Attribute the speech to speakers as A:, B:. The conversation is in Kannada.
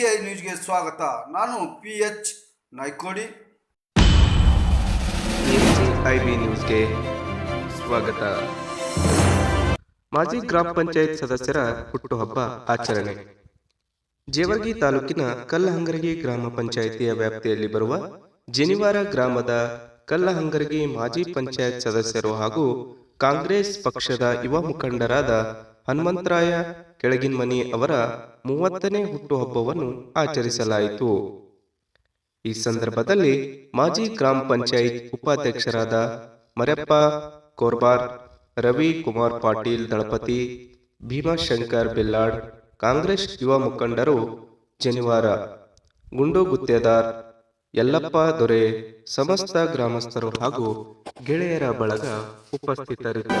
A: ಸಿಐ ನ್ಯೂಸ್ಗೆ ಸ್ವಾಗತ. ನಾನು ಪಿ ಎಚ್ ನಾಯ್ಕೋಡಿ
B: ನ್ಯೂಸ್ಗೆ ಸ್ವಾಗತ. ಮಾಜಿ ಗ್ರಾಮ ಪಂಚಾಯತ್ ಸದಸ್ಯರ ಹುಟ್ಟುಹಬ್ಬ ಆಚರಣೆ. ಜೇವರ್ಗಿ ತಾಲೂಕಿನ ಕಲ್ಲಹಂಗರಗಿ ಗ್ರಾಮ ಪಂಚಾಯಿತಿಯ ವ್ಯಾಪ್ತಿಯಲ್ಲಿ ಬರುವ ಜನಿವಾರ ಗ್ರಾಮದ ಕಲ್ಲಹಂಗರಗಿ ಮಾಜಿ ಪಂಚಾಯತ್ ಸದಸ್ಯರು ಹಾಗೂ ಕಾಂಗ್ರೆಸ್ ಪಕ್ಷದ ಯುವ ಮುಖಂಡರಾದ ಹನುಮಂತರಾಯ ಕೆಳಗಿನ್ಮನಿ ಅವರ ಮೂವತ್ತನೇ ಹುಟ್ಟುಹಬ್ಬವನ್ನು ಆಚರಿಸಲಾಯಿತು. ಈ ಸಂದರ್ಭದಲ್ಲಿ ಮಾಜಿ ಗ್ರಾಮ ಪಂಚಾಯತ್ ಉಪಾಧ್ಯಕ್ಷರಾದ ಮರೆಪ್ಪ, ಕೋರ್ಬಾರ್, ರವಿ ಕುಮಾರ್ ಪಾಟೀಲ್ ದಳಪತಿ, ಭೀಮಾಶಂಕರ್ ಬೆಲ್ಲಾಡ್ ಕಾಂಗ್ರೆಸ್ ಯುವ ಮುಖಂಡರು ಜನಿವಾರ. ಗುಂಡು ಗುತ್ತೇದಾರ್ ಯಲ್ಲಪ್ಪ ದೊರೆ ಸಮಸ್ತ ಗ್ರಾಮಸ್ಥರು ಹಾಗೂ ಗೆಳೆಯರ ಬಳಗ ಉಪಸ್ಥಿತರಿದ್ದರು.